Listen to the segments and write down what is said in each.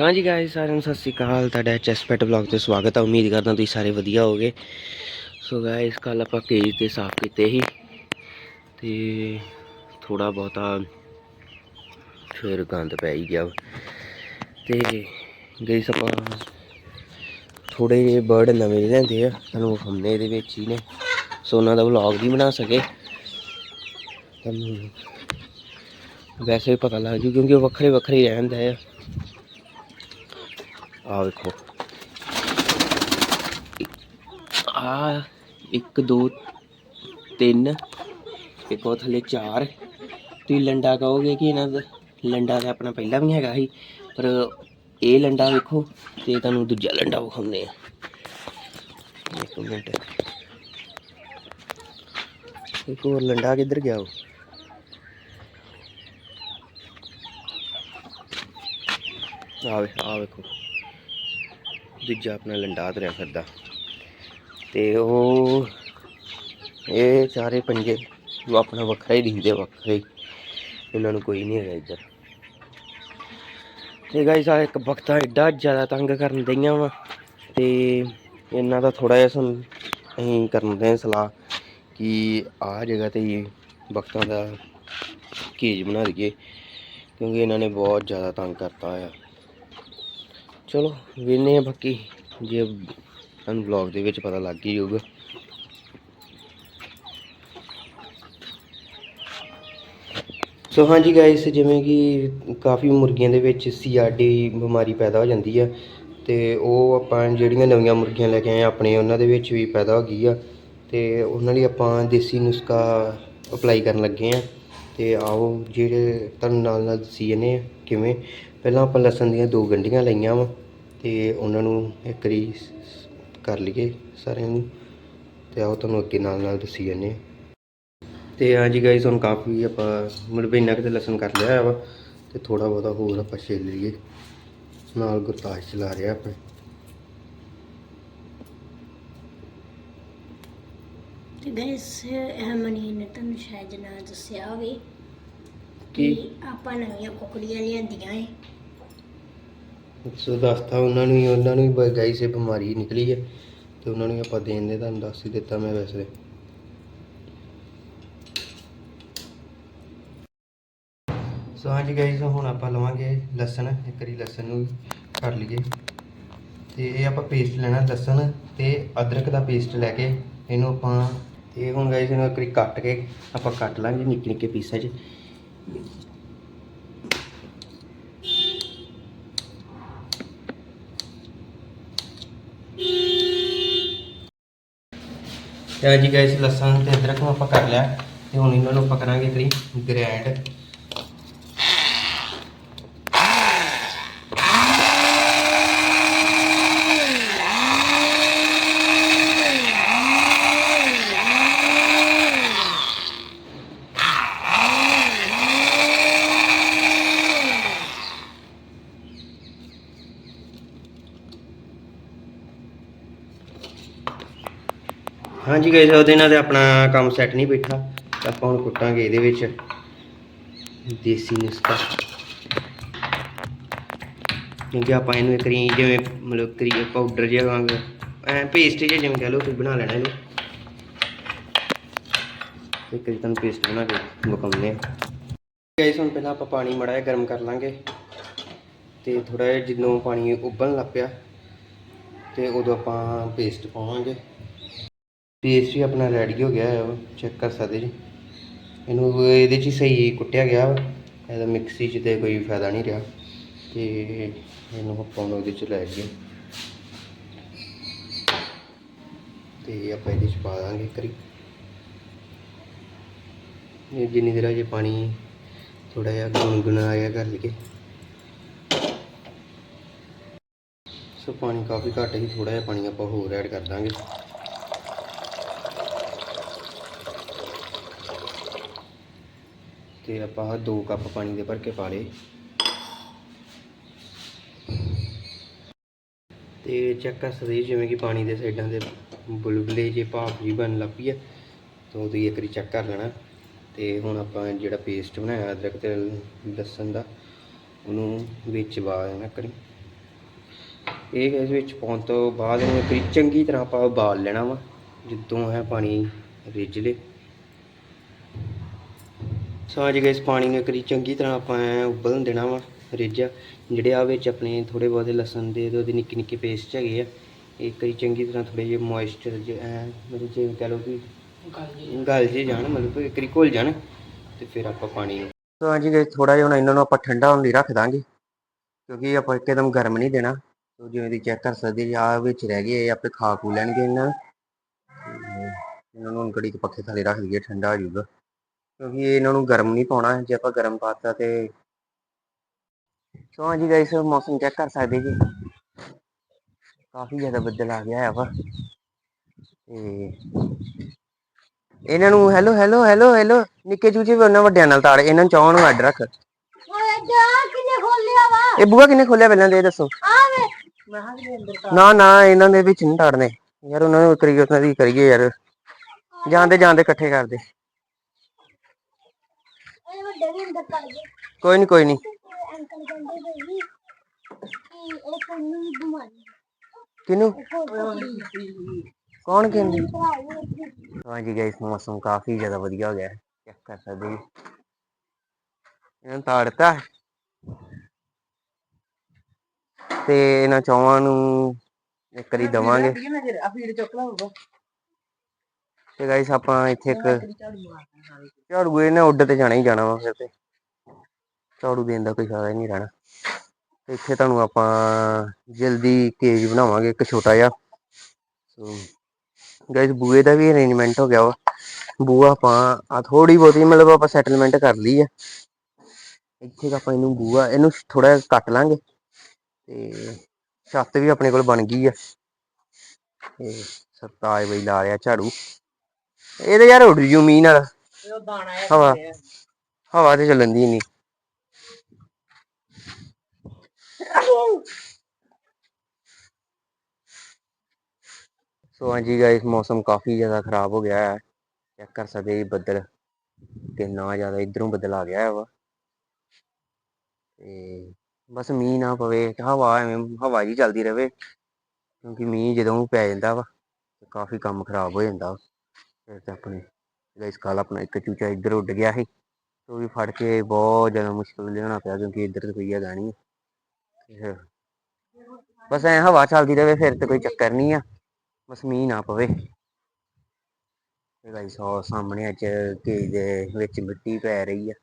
ਹਾਂਜੀ ਗਾਇਸ ਸਾਰਿਆਂ ਨੂੰ ਸਤਿ ਸ਼੍ਰੀ ਅਕਾਲ। ਤੁਹਾਡਾ ਚੈਸਪੈਟ ਬਲੌਗ ਤੇ ਸਵਾਗਤ ਹੈ ਉਮੀਦ ਕਰਦਾ ਤੁਸੀਂ ਸਾਰੇ ਵਧੀਆ ਹੋਗੇ ਸੋ ਗਾਇਸ ਕੱਲ ਆਪਾਂ ਕੇਜ ਤੇ ਸਾਫ਼ ਕੀਤੇ ਸੀ ਤੇ ਥੋੜਾ ਬਹੁਤਾ ਫਿਰ ਗੰਦ ਪੈ ਹੀ ਗਿਆ। ਵਾ। ਤੇ ਗਾਇਸ ਆਪਾਂ ਥੋੜੇ ਜਿਹੇ ਬਰਡ ਨਵੇਂ ਲੈਂਦੇ ਆ, ਤੁਹਾਨੂੰ ਹਮਨੇ ਇਹਦੇ ਵਿੱਚ ਹੀ ਨੇ। ਸੋ ਉਹਨਾਂ ਦਾ ਵਲੌਗ ਵੀ ਬਣਾ ਸਕੇ। ਤੁਹਾਨੂੰ ਵੈਸੇ ਵੀ ਪਤਾ ਲੱਗ ਜੂ ਕਿਉਂਕਿ ਉਹ ਵੱਖਰੇ ਵੱਖਰੇ ਹੀ ਰਹਿੰਦੇ ਆ। ਆ ਵੇਖੋ। ਆ ਇੱਕ, ਦੋ, ਤਿੰਨ, ਇੱਕ ਉਹ ਥੱਲੇ ਚਾਰ। ਤੁਸੀਂ ਲੰਡਾ ਕਹੋਗੇ ਕਿ ਇਹਨਾਂ ਦਾ ਲੰਡਾ ਤਾਂ ਆਪਣਾ ਪਹਿਲਾਂ ਵੀ ਹੈਗਾ ਸੀ, ਪਰ ਇਹ ਲੰਡਾ ਵੇਖੋ ਤੇ ਤੁਹਾਨੂੰ ਦੂਜਾ ਲੰਡਾ ਵਿਖਾਉਂਦੇ ਆ। ਇੱਕ ਮਿੰਟ। ਇੱਕ ਹੋਰ ਲੰਡਾ ਕਿੱਧਰ ਗਿਆ ਉਹ? ਆ ਵੇ ਆ ਵੇਖੋ। ਦੂਜਾ ਆਪਣਾ ਲੰਡਾ ਤੁਰਿਆ ਫਿਰਦਾ। ਤੇ ਉਹ ਇਹ ਸਾਰੇ ਪੰਜੇ ਉਹ ਆਪਣਾ ਵੱਖਰਾ ਹੀ ਦਿਖਦੇ ਵੱਖਰੇ ਹੀ। ਇਹਨਾਂ ਨੂੰ ਕੋਈ ਨਹੀਂ ਹੈਗਾ ਇੱਧਰ। ਤੇ ਗਾਇਸ ਆ ਇੱਕ ਬਖਤਾ ਐਡਾ ਜ਼ਿਆਦਾ ਤੰਗ ਕਰਨ ਦਈਆਂ ਵਾ। ਤੇ ਇਹਨਾਂ ਦਾ ਥੋੜਾ ਜਿਹਾ ਸਾਨੂੰ ਅਸੀਂ ਕਰਨ ਦੇ ਸਲਾਹ ਕਿ ਆਹ ਜਗ੍ਹਾ ਤੇ ਵਕਤਾਂ ਦਾ ਕੇਜ ਬਣਾ ਲਈਏ ਕਿਉਂਕਿ ਇਹਨਾਂ ਨੇ ਬਹੁਤ ਜ਼ਿਆਦਾ ਤੰਗ ਕਰਤਾ ਆ। ਚਲੋ ਵੇਨੇ ਆ ਬਾਕੀ, ਜੇ ਤੁਹਾਨੂੰ ਵਲੌਗ ਦੇ ਵਿੱਚ ਪਤਾ ਲੱਗ ਹੀ ਜਾਊਗਾ। ਸੋ ਹਾਂਜੀ ਗਾਇਸ ਜਿਵੇਂ ਕਿ ਕਾਫੀ ਮੁਰਗੀਆਂ ਦੇ ਵਿੱਚ ਸੀਆਰਡੀ ਬਿਮਾਰੀ ਪੈਦਾ ਹੋ ਜਾਂਦੀ ਆ, ਤੇ ਉਹ ਆਪਾਂ ਜਿਹੜੀਆਂ ਨਵੀਆਂ ਮੁਰਗੀਆਂ ਲੈ ਕੇ ਆਏ ਆਪਣੇ ਉਹਨਾਂ ਦੇ ਵਿੱਚ ਵੀ ਪੈਦਾ ਹੋ ਗਈ ਆ, ਤੇ ਉਹਨਾਂ ਲਈ ਆਪਾਂ ਦੇਸੀ ਨੁਸਖਾ ਅਪਲਾਈ ਕਰਨ ਲੱਗੇ ਆ, ਤੇ ਆਓ ਜਿਹੜੇ ਤੁਹਾਨੂੰ ਨਾਲ ਨਾਲ ਦੱਸੀ ਜਾਂਦੇ ਆ, ਕਿਵੇਂ ਪਹਿਲਾਂ ਆਪਾਂ ਲਸਣ ਦੀਆਂ ਦੋ ਗੰਢੀਆਂ ਲਈਆਂ ਵਾ ਤੇ ਉਹਨਾਂ ਨੂੰ ਇੱਕ ਸ- ਕਰ ਲਈਏ ਸਾਰਿਆਂ ਨੂੰ ਤੇ ਆਓ ਤੁਹਾਨੂੰ ਅੱਗੇ ਨਾਲ ਨਾਲ ਦੱਸੀ ਜਾਂਦੇ ਆ ਤੇ ਹਾਂਜੀ ਗਾਇਸ ਹੁਣ ਕਾਫੀ ਆਪਾਂ ਮਤਲਬ ਇੰਨਾ ਕਿਤੇ ਲਸਣ ਕਰ ਲਿਆ ਵਾ ਤੇ ਥੋੜਾ ਬਹੁਤਾ ਹੋਰ ਆਪਾਂ ਛਿੱਲ ਲਈਏ। ਨਾਲ ਗੁਰਤਾਜ ਚਲਾ ਰਿਹਾ ਆਪਣੇ। ਤੇ ਗੈਸ ਹਮਨੀ ਨੇ ਤੁਹਾਨੂੰ ਸ਼ਾਇਦ ਨਾ ਦੱਸਿਆ ਹੋਵੇ ਕਿ ਆਪਾਂ ਨਵੀਆਂ ਕੁਕੜੀਆਂ ਲਿਆਂਦੀਆਂ ਏ। ਸੋ ਦੱਸਤਾ ਉਹਨਾਂ ਨੂੰ ਹੀ, ਉਹਨਾਂ ਨੂੰ ਵੀ ਗਾਇਸ ਇਹ ਬਿਮਾਰੀ ਨਿਕਲੀ ਹੈ ਤੇ ਉਹਨਾਂ ਨੂੰ ਆਪਾਂ ਦੇਣ ਦੇ ਤੁਹਾਨੂੰ ਦੱਸ ਹੀ ਦਿੱਤਾ ਮੈਂ ਵੈਸੇ। ਸੋ ਹਾਂਜੀ ਗਾਇਸ ਹੁਣ ਆਪਾਂ ਲਵਾਂਗੇ ਲਸਣ, ਇੱਕ ਵਾਰੀ ਲਸਣ ਨੂੰ ਕਰ ਲਈਏ। ਤੇ ਇਹ ਆਪਾਂ ਪੇਸਟ ਲੈਣਾ ਲਸਣ ਤੇ ਅਦਰਕ ਦਾ ਪੇਸਟ ਲੈ ਕੇ, ਇਹਨੂੰ ਆਪਾਂ, ਇਹ ਹੁਣ ਗਾਇਸ ਇਹਨੂੰ ਇੱਕ ਵਾਰੀ ਕੱਟ ਕੇ ਆਪਾਂ ਕੱਟ ਲਾਂਗੇ ਨਿੱਕੇ ਨਿੱਕੇ ਪੀਸਾਂ 'ਚ। ਤੇ ਹਾਂਜੀ ਗਾਇਸ ਲਸਣ ਤੇ ਅਦਰਕ ਨੂੰ ਆਪਾਂ ਕਰ ਲਿਆ ਤੇ ਹੁਣ ਇਹਨਾਂ ਨੂੰ ਆਪਾਂ ਕਰਾਂਗੇ ਇੱਕ ਗ੍ਰੈਂਡ। ਹਾਂਜੀ ਗਾਇਸ ਉਹਦੇ ਨਾਲ ਤੇ ਆਪਣਾ ਕੰਮ ਸੈੱਟ ਨਹੀਂ ਬੈਠਾ। ਆਪਾਂ ਹੁਣ ਕੁੱਟਾਂਗੇ ਇਹਦੇ ਵਿੱਚ। ਦੇਸੀ ਨੁਸਖਾ। ਕਿਉਂਕਿ ਆਪਾਂ ਇਹਨੂੰ ਇੱਕ ਵਾਰੀ ਜਿਵੇਂ ਮਤਲਬ ਕਰੀ ਪਾਊਡਰ ਜਿਹਾ ਵਾਂਗ, ਐ ਪੇਸਟ ਜਿਹਾ ਜਿਵੇਂ ਕਹ ਲਓ, ਤੁਸੀਂ ਬਣਾ ਲੈਣਾ ਇਹਨੂੰ। ਇੱਕ ਵਾਰੀ ਤੁਹਾਨੂੰ ਪੇਸਟ ਬਣਾ ਕੇ ਵਿਖਾਉਂਦੇ ਆ ਗਾਇਸ ਹੁਣ ਪਹਿਲਾਂ ਆਪਾਂ ਪਾਣੀ ਮੜਾ ਜਿਹਾ ਗਰਮ ਕਰ ਲਾਂਗੇ। ਤੇ ਥੋੜਾ ਜਿਹਾ ਜਦੋਂ ਪਾਣੀ ਉਬਲਣ ਲੱਗ ਪਿਆ, ਤੇ ਉਦੋਂ ਆਪਾਂ ਪੇਸਟ ਪਾਵਾਂਗੇ। ਪੇਸਟ ਵੀ ਆਪਣਾ ਰੈਡੀ ਹੋ ਗਿਆ ਹੈ ਚੈੱਕ ਕਰ ਸਕਦੇ ਜੀ। ਇਹਨੂੰ ਇਹਦੇ 'ਚ ਹੀ ਸਹੀ ਕੁੱਟਿਆ ਗਿਆ ਵਾ, ਇਹਦਾ ਮਿਕਸੀ 'ਚ ਤੇ ਕੋਈ ਫਾਇਦਾ ਨਹੀਂ ਰਿਹਾ। ਤੇ ਇਹਨੂੰ ਆਪਾਂ ਹੁਣ ਉਹਦੇ 'ਚ ਲੈ ਗਏ ਤੇ ਆਪਾਂ ਇਹਦੇ 'ਚ ਪਾ ਦਾਂਗੇ ਕਰੀ ਇਹ ਜਿੰਨੀ ਦੇਰ ਅਜੇ ਪਾਣੀ ਥੋੜਾ ਜਿਹਾ ਗੁਨਗੁਣਾ ਆਇਆ ਕਰ ਲਈਏ ਸੋ ਪਾਣੀ ਕਾਫੀ ਘੱਟ ਹੀ ਥੋੜਾ ਜਿਹਾ ਪਾਣੀ ਆਪਾਂ ਹੋਰ ਐਡ ਕਰ ਦਾਂਗੇ। ਤੇ ਆਪਾਂ ਦੋ ਕੱਪ ਪਾਣੀ ਦੇ ਭਰ ਕੇ ਪਾ ਲਏ। ਤੇ ਚੈੱਕ ਕਰ ਸਕਦੇ ਜਿਵੇਂ ਕਿ ਪਾਣੀ ਦੇ ਸਾਈਡਾਂ ਦੇ ਬੁਲਬੁਲੇ ਜੇ ਭਾਪ ਜੀ ਬਣ ਲੱਗ ਪਈ ਹੈ ਤਾਂ ਤੁਸੀਂ ਇੱਕ ਵਾਰੀ ਚੈੱਕ ਕਰ ਲੈਣਾ। ਤੇ ਹੁਣ ਆਪਾਂ ਜਿਹੜਾ ਪੇਸਟ ਬਣਾਇਆ ਅਦਰਕ ਤੇ ਲਸਣ ਦਾ, ਉਹਨੂੰ ਵਿੱਚ ਪਾ ਦੇਣਾ ਕਰੀ ਇਹ ਇਸ ਵਿੱਚ ਪਾਉਣ ਤੋਂ ਬਾਅਦ ਇਹਨੂੰ ਚੰਗੀ ਤਰ੍ਹਾਂ ਆਪਾਂ ਉਬਾਲ ਲੈਣਾ ਵਾ, ਜਿੱਦੋਂ ਹੈ ਪਾਣੀ ਰਿੱਝ ਲੇ ਸੋ ਜੀ ਗਾਇਸ ਪਾਣੀ ਨੂੰ ਇੱਕ ਵਾਰੀ ਚੰਗੀ ਤਰ੍ਹਾਂ ਆਪਾਂ ਐਂ ਉਬਲਣ ਦੇਣਾ ਵਾ ਰਿੱਝਾ ਜਿਹੜੇ ਆ ਵਿੱਚ ਆਪਣੇ ਥੋੜੇ ਬਹੁਤੇ ਲਸਣ ਦੇ ਤੇ ਉਹਦੇ ਨਿੱਕੇ ਨਿੱਕੇ ਪੇਸਟ ਹੈਗੇ ਆ ਇੱਕ ਵਾਰੀ ਚੰਗੀ ਤਰ੍ਹਾਂ ਥੋੜੇ ਜਿਹੇ ਮੋਇਸਚਰ ਜੇ ਐ ਮਤਲਬ ਜਿਵੇਂ ਕਹ ਲਓ ਕਿ ਗਲ ਜੇ ਜਾਣ। ਮਤਲਬ ਕਿ ਇੱਕ ਵਾਰੀ ਘੁਲ ਜਾਣ ਤੇ ਫਿਰ ਆਪਾਂ ਪਾਣੀ ਨੂੰ ਸੋ ਹਾਂਜੀ ਗਾਇਸ ਥੋੜਾ ਜਿਹਾ ਹੁਣ ਇਹਨਾਂ ਨੂੰ ਆਪਾਂ ਠੰਡਾ ਹੋਣ ਲਈ ਰੱਖ ਦਾਂਗੇ ਕਿਉਂਕਿ ਆਪਾਂ ਇੱਕਦਮ ਗਰਮ ਨਹੀਂ ਦੇਣਾ। ਸੋ ਜਿਵੇਂ ਦੀ ਚੈੱਕ ਕਰ ਸਕਦੇ ਜੀ ਆ ਵਿੱਚ ਰਹਿ ਗਏ ਇਹ ਆਪੇ ਖਾ ਖੂ ਲੈਣਗੇ ਇਹਨਾਂ ਇਹਨਾਂ ਨੂੰ ਹੁਣ ਘੜੀ ਕੁ ਪੱਖੇ ਥੱਲੇ ਰੱਖ ਦਈਏ ਠੰਡਾ ਹੋ ਜਾਊਗਾ। ਕਿਉਂਕਿ ਇਹਨਾਂ ਨੂੰ ਗਰਮ ਨਹੀਂ ਪਾਉਣਾ ਜੇ ਆਪਾਂ ਗਰਮ ਪਾਤਾ ਤੇ ਸੋ ਹਾਂਜੀ ਗਾਇਸ ਮੌਸਮ ਚੈੱਕ ਕਰ ਸਕਦੇ ਜੀ। ਕਾਫੀ ਜ਼ਿਆਦਾ ਬੱਦਲ ਆ ਗਿਆ ਹੈ ਵਾ। ਤੇ ਇਹਨਾਂ ਨੂੰ ਹੈਲੋ ਹੈਲੋ ਹੈਲੋ ਹੈਲੋ ਨਿੱਕੇ ਚੂਚੇ ਵੀ ਉਹਨਾਂ ਵੱਡਿਆਂ ਨਾਲ ਤਾੜ ਇਹਨਾਂ ਨੂੰ ਚੌਂ ਨੂੰ ਅੱਡ ਰੱਖ। ਜਾ ਇਹ ਬੂਆ ਕਿੰਨੇ ਖੋਲਿਆ ਪਹਿਲਾਂ ਦੇ ਇਹ ਦੱਸੋ? ਨਾ ਨਾ ਇਹਨਾਂ ਦੇ ਵਿੱਚ ਨਹੀਂ ਤਾੜਨੇ ਯਾਰ ਉਹਨਾਂ ਨੂੰ ਕਰੀਏ ਉਹਨਾਂ ਦੀ ਕਰੀਏ ਯਾਰ। ਜਾਂਦੇ ਜਾਂਦੇ ਇਕੱਠੇ ਕਰਦੇ। ਵੀ ਅੰਦਰ ਕਰ ਗਏ ਕੋਈ ਨਹੀਂ ਕੋਈ ਨਹੀਂ ਅੰਕਲ ਕਹਿੰਦੇ ਬਈ ਕਿ ਇਹ ਤੁਹਾਨੂੰ ਵੀ ਬਿਮਾਰੀ ਕਿਨੂੰ ਹੈ ਕੌਣ ਕਹਿੰਦੀ ਹਾਂਜੀ ਗਾਇਸ ਮੌਸਮ ਕਾਫੀ ਜ਼ਿਆਦਾ ਵਧੀਆ ਹੋ ਗਿਆ। ਹੈ ਚੈੱਕ ਕਰ ਸਕਦੇ ਜੀ? ਇਹਨਾਂ ਤਾੜਤਾ ਤੇ ਇਹਨਾਂ ਚੌਵਾਂ ਨੂੰ ਇੱਕ ਵਾਰੀ ਦਵਾਂਗੇ। ਤੇ ਗਾਇਸ ਆਪਾਂ ਇੱਥੇ ਇੱਕ ਝਾੜੂ ਇਹਨੇ ਉੱਡ ਤੇ ਜਾਣਾ ਹੀ ਜਾਣਾ ਵਾ ਫਿਰ ਤੇ। ਝਾੜੂ ਦੇਣ ਦਾ ਕੋਈ ਫਾਇਦਾ ਹੀ ਨਹੀਂ ਰਹਿਣਾ। ਇੱਥੇ ਤੁਹਾਨੂੰ ਆਪਾਂ ਜਲਦੀ ਕੇਜ ਬਣਾਵਾਂਗੇ ਇੱਕ ਛੋਟਾ ਜਿਹਾ। ਸੋ ਗਾਇਸ ਬੂਏ ਦਾ ਵੀ ਅਰੇਂਜਮੈਂਟ ਹੋ ਗਿਆ ਵਾ। ਬੂਆ ਆਪਾਂ ਆ ਥੋੜੀ ਬਹੁਤੀ ਮਤਲਬ ਆਪਾਂ ਸੈਟਲਮੈਂਟ ਕਰ ਲਈ ਆ। ਇੱਥੇ ਆਪਾਂ ਇਹਨੂੰ ਬੂਆ ਇਹਨੂੰ ਥੋੜਾ ਕੱਟ ਲਾਂਗੇ। ਤੇ ਛੱਤ ਵੀ ਆਪਣੇ ਕੋਲ ਬਣ ਗਈ ਆ। ਤੇ ਸਰਤਾਜ ਬਈ ਲਾ ਰਿਹਾ ਝਾੜੂ। ਇਹ ਤਾਂ ਯਾਰ ਉੱਡ ਜੂ ਮੀਂਹ ਨਾਲ। ਹਵਾ। ਹਵਾ ਤੇ ਚੱਲਣ ਦੀ ਨਹੀਂ ਸੋ ਹਾਂਜੀ ਗਾਇਸ ਮੌਸਮ ਕਾਫੀ ਜ਼ਿਆਦਾ ਖਰਾਬ ਹੋ ਗਿਆ ਹੈ। ਚੈੱਕ ਕਰ ਸਕਦੇ ਜੀ ਬੱਦਲ। ਕਿੰਨਾ ਜ਼ਿਆਦਾ ਇਧਰੋਂ ਬੱਦਲ ਆ ਗਿਆ ਹੈ ਵਾ। ਤੇ ਬਸ ਮੀਂਹ ਨਾ ਪਵੇ। ਤੇ ਹਵਾ ਐਵੇਂ ਹਵਾ ਜੀ ਚੱਲਦੀ ਰਵੇ। ਕਿਉਂਕਿ ਮੀਂਹ ਜਦੋਂ ਪੈ ਜਾਂਦਾ ਵਾ ਤੇ ਕਾਫੀ ਕੰਮ ਖਰਾਬ ਹੋ ਜਾਂਦਾ ਵਾ। ਤੇ ਆਪਣੇ ਗਾਇਸ ਕੱਲ ਆਪਣਾ ਇੱਕ ਚੂਚਾ ਇੱਧਰ ਉੱਡ ਗਿਆ ਸੀ ਉਹ ਵੀ ਫੜ ਕੇ ਬਹੁਤ ਜ਼ਿਆਦਾ ਮੁਸ਼ਕਲ ਲਿਆਉਣਾ ਪਿਆ ਕਿਉਂਕਿ ਇੱਧਰ ਤੇ ਕੋਈ ਹੈਗਾ ਨਹੀਂ ਬਸ ਐ ਹਵਾ ਚੱਲਦੀ ਰਵੇ, ਫਿਰ ਤੇ ਕੋਈ ਚੱਕਰ ਨਹੀਂ ਆ, ਬਸ ਮੀਂਹ ਨਾ ਪਵੇ। ਤੇ ਗਾਇਸ ਉਹ ਸਾਹਮਣੇ ਅੱਜ ਕੇਜ ਦੇ ਵਿੱਚ ਮਿੱਟੀ ਪੈ ਰਹੀ ਆ,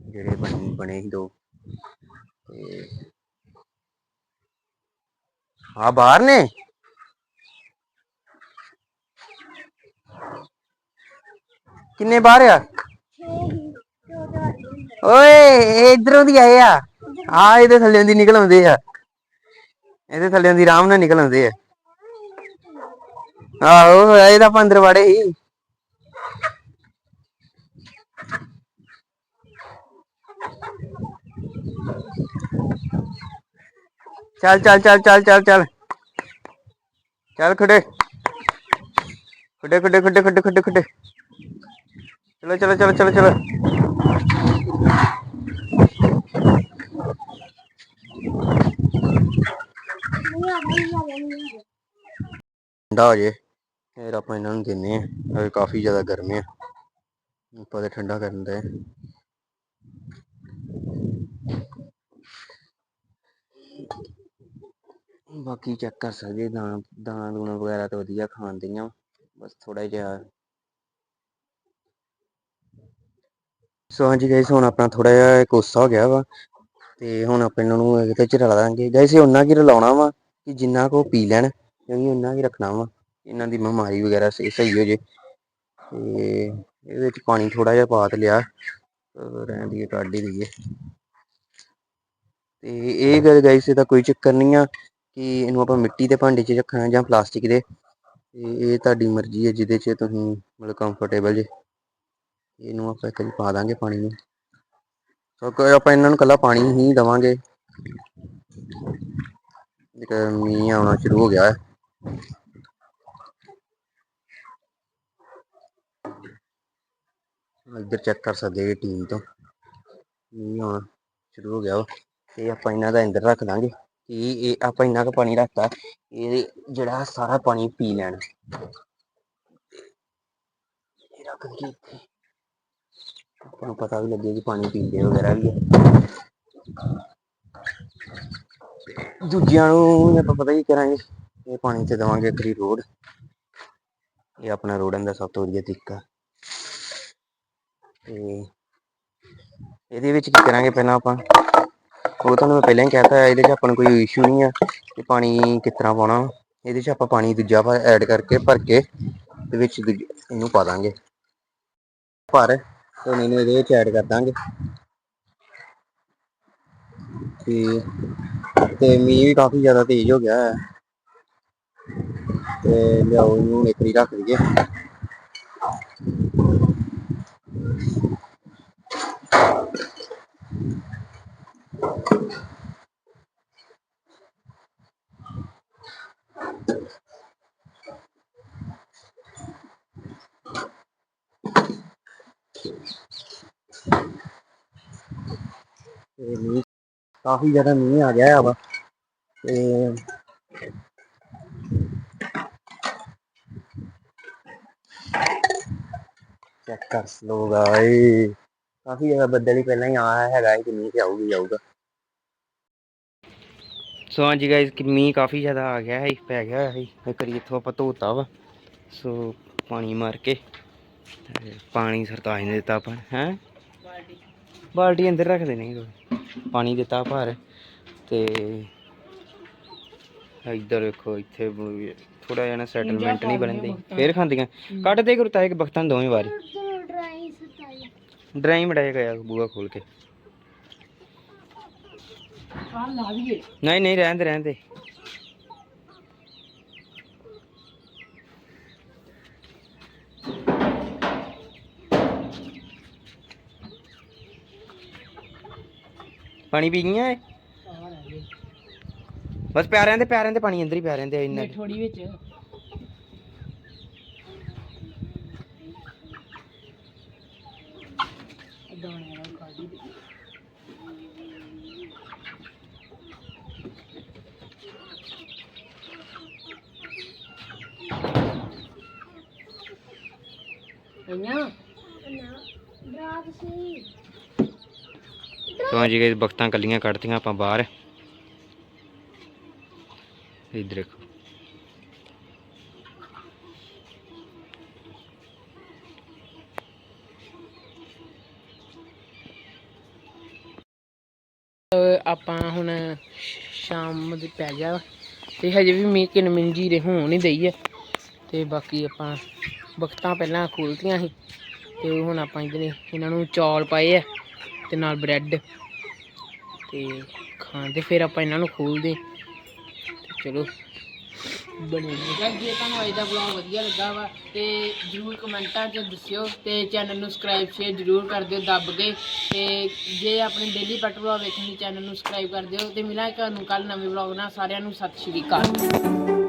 ਜਿਹੜੇ ਬਣੇ ਬਣੇ ਸੀ ਦੋ। ਤੇ ਆ ਬਾਹਰ ਨੇ? ਕਿੰਨੇ ਬਾਹਰ ਆ? ਓਏ ਇਧਰੋਂ ਦੀ ਆਏ ਆ। ਆ ਇਹਦੇ ਥੱਲੇ ਦੀ ਨਿਕਲ ਆਉਂਦੇ ਆ। ਇਹਦੇ ਥੱਲੇ ਦੀ ਆਰਾਮ ਨਾਲ ਨਿਕਲ ਆਉਂਦੇ ਆ। ਆਹੋ, ਇਹ ਤਾਂ ਵੜੇ ਸੀ ਚੱਲ ਚੱਲ ਚੱਲ ਚੱਲ ਚੱਲ ਚੱਲ। ਚੱਲ ਖੜੇ ਖੜੇ ਖੜੇ ਖੜੇ ਖੜੇ ਖੜੇ ਖੜੇ ਚਲੋ ਚਲੋ ਚਲੋ ਚਲੋ ਚਲੋ। ਠੰਡਾ ਹੋ ਜੇ, ਫਿਰ ਆਪਾਂ ਇਹਨਾਂ ਨੂੰ ਦਿੰਨੇ ਆ ਕਾਫੀ ਜ਼ਿਆਦਾ ਗਰਮ ਆ। ਆਪਾਂ ਤੇ ਠੰਡਾ ਕਰਨ ਦੇ। ਬਾਕੀ ਚੈੱਕ ਕਰ ਸਕਦੇ ਦਾਣਾ ਦਾਣਾ ਦੂਣਾ ਵਗੈਰਾ ਤਾਂ ਵਧੀਆ ਖਾਣ ਦੀਆਂ, ਬਸ ਥੋੜਾ ਜਿਹਾ ਸੋ ਹਾਂਜੀ ਗਾਇਸ ਹੁਣ ਆਪਣਾ ਥੋੜਾ ਜਿਹਾ ਕੋਸਾ ਹੋ ਗਿਆ ਵਾ ਤੇ ਹੁਣ ਆਪਾਂ ਇਹਨਾਂ ਨੂੰ ਇਹਦੇ ਚ ਰਲਾ ਦਾਂਗੇ। ਗਾਇਸ ਇਹ ਉਹਨਾਂ ਕੀ ਰਲਾਉਣਾ ਵਾ ਕਿ ਜਿੰਨਾ ਕੋ ਪੀ ਲੈਣ, ਕਿਉਂਕਿ ਉਹਨਾਂ ਕੀ ਰੱਖਣਾ ਵਾ। ਇਹਨਾਂ ਦੀ ਬਿਮਾਰੀ ਵਗੈਰਾ ਸਹੀ ਹੋ ਜੇ। ਤੇ ਇਹਦੇ ਵਿੱਚ ਪਾਣੀ ਥੋੜਾ ਜਿਹਾ ਪਾਤ ਲਿਆ। ਅਹ ਰਹਿਣ ਦੀ ਕੱਢ ਹੀ ਦਈਏ। ਤੇ ਇਹ ਗੱਲ ਗਾਇਸ ਇਹਦਾ ਕੋਈ ਚੱਕਰ ਨਹੀਂ ਆ ਕਿ ਇਹਨੂੰ ਆਪਾਂ ਮਿੱਟੀ ਦੇ ਭਾਂਡੇ 'ਚ ਰੱਖਣਾ ਜਾਂ ਪਲਾਸਟਿਕ ਦੇ। ਤੇ ਇਹ ਤੁਹਾਡੀ ਮਰਜ਼ੀ ਹੈ, ਜਿਹਦੇ 'ਚ ਤੁਸੀਂ ਮਤਲਬ ਕੰਫਰਟੇਬਲ ਜੇ। ਇਹਨੂੰ ਆਪਾਂ ਇੱਕ ਵਾਰੀ ਪਾ ਦਾਂਗੇ ਪਾਣੀ ਨੂੰ। ਕਿਉਂਕਿ ਆਪਾਂ ਇਹਨਾਂ ਨੂੰ ਕੱਲਾ ਪਾਣੀ ਹੀ ਦੇਵਾਂਗੇ। ਜਿਹੜਾ ਮੀਂਹ ਆਉਣਾ ਸ਼ੁਰੂ ਹੋ ਗਿਆ। ਹੈ ਇੱਧਰ ਚੈੱਕ ਕਰ ਸਕਦੇ ਜੀ ਟੀਮ ਤੋਂ। ਮੀਂਹ ਆਉਣਾ ਸ਼ੁਰੂ ਹੋ ਗਿਆ ਵਾ। ਤੇ ਆਪਾਂ ਇਹਨਾਂ ਦਾ ਅੰਦਰ ਰੱਖ ਦਾਂਗੇ। ਕਿ ਇਹ ਆਪਾਂ ਇੰਨਾ ਕੁ ਪਾਣੀ ਰੱਖਤਾ। ਇਹ ਜਿਹੜਾ ਸਾਰਾ ਪਾਣੀ ਪੀ ਲੈਣ। ਇਹ ਰੱਖ ਕੇ ਇੱਥੇ। ਆਪਾਂ ਨੂੰ ਪਤਾ ਵੀ ਲੱਗੇ ਕਿ ਪਾਣੀ ਪੀਂਦੇ ਵਗੈਰਾ ਵੀ ਆ। ਦੂਜਿਆਂ ਨੂੰ ਆਪਾਂ ਪਤਾ ਹੀ ਕਰਾਂਗੇ, ਇਹ ਪਾਣੀ ਤੇ ਦੇਵਾਂਗੇ ਅਗਰੀ ਰੋਡ। ਇਹ ਆਪਣਾ ਰੋੜਨ ਦਾ ਸਭ ਤੋਂ ਵਧੀਆ ਤਰੀਕਾ। ਤੇ ਇਹਦੇ ਵਿੱਚ ਕੀ ਕਰਾਂਗੇ ਪਹਿਲਾਂ ਆਪਾਂ? ਉਹ ਤੁਹਾਨੂੰ ਮੈਂ ਪਹਿਲਾਂ ਹੀ ਕਹਿਤਾ, ਇਹਦੇ 'ਚ ਆਪਾਂ ਨੂੰ ਕੋਈ ਇਸ਼ੂ ਨਹੀਂ ਆ ਕਿ ਪਾਣੀ ਕਿਸ ਤਰ੍ਹਾਂ ਪਾਉਣਾ। ਇਹਦੇ 'ਚ ਆਪਾਂ ਪਾਣੀ ਦੂਜਾ ਐਡ ਕਰਕੇ ਭਰ ਕੇ ਤੇ ਵਿੱਚ ਦੂਜ- ਇਹਨੂੰ ਪਾ ਦਾਂਗੇ। ਪਰ ਤੇ ਹੁਣ ਇਹਦੇ ਵਿੱਚ ਐਡ ਕਰ ਦਾਂਗੇ। ਤੇ ਤੇ ਮੀਂਹ ਵੀ ਕਾਫੀ ਜ਼ਿਆਦਾ ਤੇਜ਼ ਹੋ ਗਿਆ ਹੈ। ਤੇ ਲਿਆਓ ਇਹਨੂੰ ਇੱਕ ਵਾਰੀ ਰੱਖ ਦਈਏ ਤੇ ਮੀਂਹ ਕਾਫੀ ਜ਼ਿਆਦਾ ਮੀਂਹ ਆ ਗਿਆ ਵਾ ਤੇ ਚੈੱਕ ਕਰ ਸਲੋ ਗਾਈ ਕਾਫੀ ਜ਼ਿਆਦਾ ਬੱਦਲ ਹੀ ਪਹਿਲਾਂ ਹੀ ਆਇਆ ਹੈਗਾ ਕਿ ਮੀਂਹ ਤੇ ਆਊਗੀ ਜਾਊਗਾ ਸੋ ਹਾਂਜੀ ਗਾਇਸ ਕਿ ਮੀਂਹ ਕਾਫੀ ਜ਼ਿਆਦਾ ਆ ਗਿਆ ਹੈ ਪੈ ਗਿਆ ਹੈ ਇੱਕ ਵਾਰੀ ਇੱਥੋਂ ਆਪਾਂ ਧੋਤਾ ਵਾ। ਸੋ ਪਾਣੀ ਮਾਰ ਕੇ ਤੇ ਪਾਣੀ ਸਰਤਾਜ ਨੇ ਦਿੱਤਾ ਆਪਾਂ ਹੈ? ਬਾਲਟੀ। ਅੰਦਰ ਰੱਖ ਦੇਣੀ ਪਾਣੀ ਦਿੱਤਾ ਭਰ ਤੇ ਇੱਧਰ ਵੇਖੋ ਇੱਥੇ ਥੋੜਾ ਜਿਹਾ ਨਾ ਸੈਟਲਮੈਂਟ ਨਹੀਂ ਬਣਦੀ ਫੇਰ ਖਾਂਦੀਆਂ। ਕੱਢ ਦੇ ਗੁਰਤਾ ਇੱਕ ਬਖਤਾਂ ਦੋਵੇਂ ਵਾਰੀ। ਡਰਾਈ ਮੜਾਇਆ ਗਿਆ ਬੂਆ ਖੋਲ ਕੇ। ਨਹੀਂ ਨਹੀਂ ਰਹਿਣ ਦੇ ਰਹਿਣ ਦੇ। ਪਾਣੀ ਪੀ ਗਈਆਂ ਏ ਬਸ ਪਿਆਰਿਆਂ ਦੇ ਪਿਆਰਿਆਂ ਦੇ ਪਾਣੀ ਅੰਦਰ ਹੀ ਪਿਆ ਰਹਿੰਦੇ ਇੰਨਾ ਕੁ। ਥੋੜੀ ਵਿੱਚ। ਦਾਣੇ ਨਾਲ ਦੇ ਇੰਨਾ? ਸੋ ਹਾਂਜੀ ਗਾਇਸ ਬਖਤਾਂ ਕੱਲੀਆਂ ਕੱਢਤੀਆਂ ਆਪਾਂ ਬਾਹਰ। ਇੱਧਰ ਦੇਖੋ। ਆਪਾਂ ਹੁਣ ਸ਼ਾਮ ਦੇ ਪੈ ਗਿਆ ਤੇ ਹਜੇ ਵੀ ਮੀਂਹ ਕਿਨ ਮਿੰਜੀ ਦੇ ਹੋਣ ਨਹੀਂ ਦਈ ਹੈ ਤੇ ਬਾਕੀ ਆਪਾਂ ਵਕਤਾਂ ਪਹਿਲਾਂ ਖੋਲਤੀਆਂ ਸੀ, ਤੇ ਹੁਣ ਆਪਾਂ ਇਹਦੇ ਇਹਨਾਂ ਨੂੰ ਚੌਲ ਪਾਏ ਆ ਤੇ ਨਾਲ ਬ੍ਰੈਡ ਤੇ ਖਾਣ ਤੇ ਫਿਰ ਆਪਾਂ ਇਹਨਾਂ ਨੂੰ ਖੋਲਦੇ। ਤੇ ਚਲੋ ਬਣੇ ਜੇ ਤੁਹਾਨੂੰ ਅੱਜ ਦਾ ਵਲੌਗ ਵਧੀਆ ਲੱਗਾ ਵਾ ਤੇ ਜਰੂਰ ਕਮੈਂਟਾਂ 'ਚ ਦੱਸਿਓ ਤੇ ਚੈਨਲ ਨੂੰ ਸਬਸਕ੍ਰਾਈਬ ਸ਼ੇਅਰ ਜਰੂਰ ਕਰ ਦਿਓ ਦੱਬ ਕੇ। ਤੇ ਜੇ ਆਪਣੇ ਡੇਲੀ ਪੈਟ ਵਲੌਗ ਵੇਖਣ ਲਈ ਚੈਨਲ ਨੂੰ ਸਬਸਕ੍ਰਾਈਬ ਕਰ ਦਿਓ ਤੇ ਮਿਲਾਂਗੇ ਤੁਹਾਨੂੰ ਕੱਲ ਨਵੇਂ ਵਲੌਗ ਨਾਲ। ਸਾਰਿਆਂ ਨੂੰ ਸਤਿ ਸ਼੍ਰੀ ਅਕਾਲ।